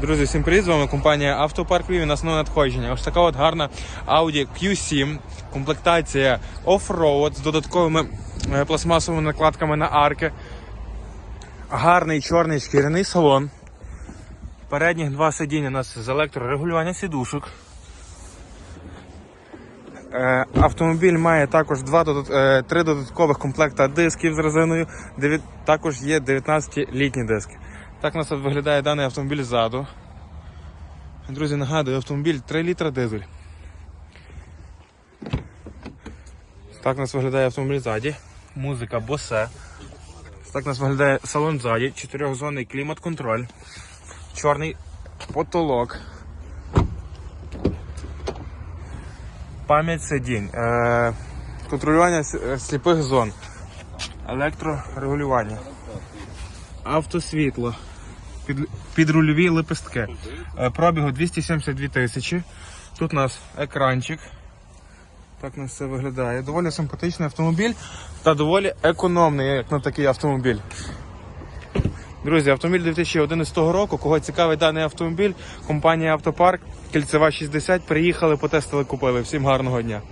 Друзі, всім привіт! З вами компанія Автопарк Львів. У нас нове надходження. Ось така от гарна Audi Q7, комплектація оффроуд з додатковими е, пластмасовими накладками на арки. Гарний чорний шкіряний салон. Передніх два сидіння у нас з електрорегулювання сідушок. Е, Автомобіль має також два е, три додаткових комплекта дисків з резиною. Також є 19-літні диски. Так у нас виглядає даний автомобіль ззаду. Друзі, нагадую, автомобіль 3 літра дизель. Так у нас виглядає автомобіль ззаді. Музика Bose. Так у нас виглядає салон ззаді, чотирьохзонний клімат-контроль, чорний потолок. Пам'ять сидінь, е, контролювання е, сліпих зон, електрорегулювання, автосвітло, під, підрульові лепестки. Е, Пробігу 272 тисячі. Тут у нас екранчик. Так у нас все виглядає. Доволі симпатичний автомобіль та доволі економний, як на такий автомобіль. Друзі, автомобіль 2011 року. Кого цікавить даний автомобіль, компанія Автопарк, кільцева 60, приїхали, потестили, купили. Всім гарного дня.